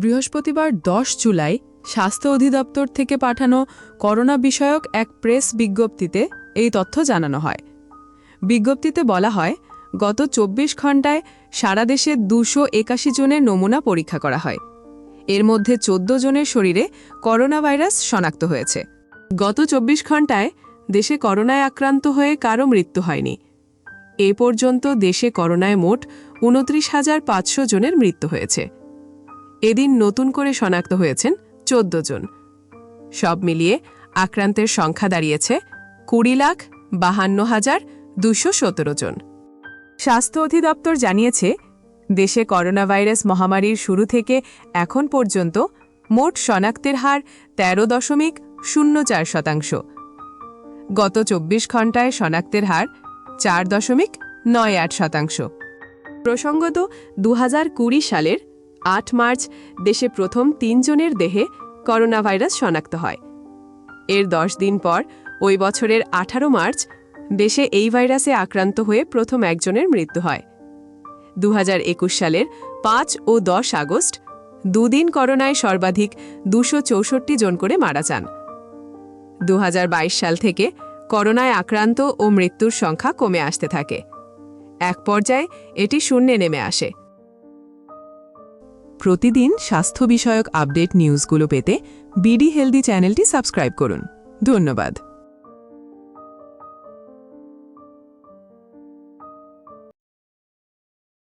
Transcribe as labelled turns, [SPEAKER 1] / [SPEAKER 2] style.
[SPEAKER 1] বৃহস্পতিবার দশ জুলাই স্বাস্থ্য অধিদপ্তর থেকে পাঠানো করোনা বিষয়ক এক প্রেস বিজ্ঞপ্তিতে এই তথ্য জানানো হয়। বিজ্ঞপ্তিতে বলা হয়, গত চব্বিশ ঘণ্টায় সারা দেশে দুশো একাশি জনের নমুনা পরীক্ষা করা হয়। এর মধ্যে চোদ্দ জনের শরীরে করোনা ভাইরাস শনাক্ত হয়েছে। গত চব্বিশ ঘণ্টায় দেশে করোনায় আক্রান্ত হয়ে কারও মৃত্যু হয়নি। এ পর্যন্ত দেশে করোনায় মোট উনত্রিশ হাজার পাঁচশো জনের মৃত্যু হয়েছে। এদিন নতুন করে শনাক্ত হয়েছেন চোদ্দ জন। সব মিলিয়ে আক্রান্তের সংখ্যা দাঁড়িয়েছে কুড়ি লাখ বাহান্ন হাজার দুশো সতেরো জন। স্বাস্থ্য অধিদপ্তর জানিয়েছে, দেশে করোনা ভাইরাস মহামারীর শুরু থেকে এখন পর্যন্ত মোট শনাক্তের হার তেরো দশমিক শূন্য চার শতাংশ। গত চব্বিশ ঘণ্টায় শনাক্তের হার চার দশমিক নয় আট শতাংশ। প্রসঙ্গত দু হাজার কুড়ি সালের আট মার্চ, দেশে প্রথম তিনজনের দেহে করোনা ভাইরাস শনাক্ত হয়। এর দশ দিন পর, ওই বছরের আঠারো মার্চ, দেশে এই ভাইরাসে আক্রান্ত হয়ে প্রথম একজনের মৃত্যু হয়। দু হাজার একুশ সালের পাঁচ ও দশ আগস্ট, দুদিন করোনায় সর্বাধিক দুশো জন করে মারা যান। দু হাজার বাইশ সাল থেকে করোনায় আক্রান্ত ও মৃত্যুর সংখ্যা কমে আসতে থাকে। এক পর্যায়ে এটি শূন্যে নেমে আসে। প্রতিদিন স্বাস্থ্য বিষয়ক আপডেট নিউজগুলো পেতে বিডি হেলদি চ্যানেলটি সাবস্ক্রাইব করুন। ধন্যবাদ।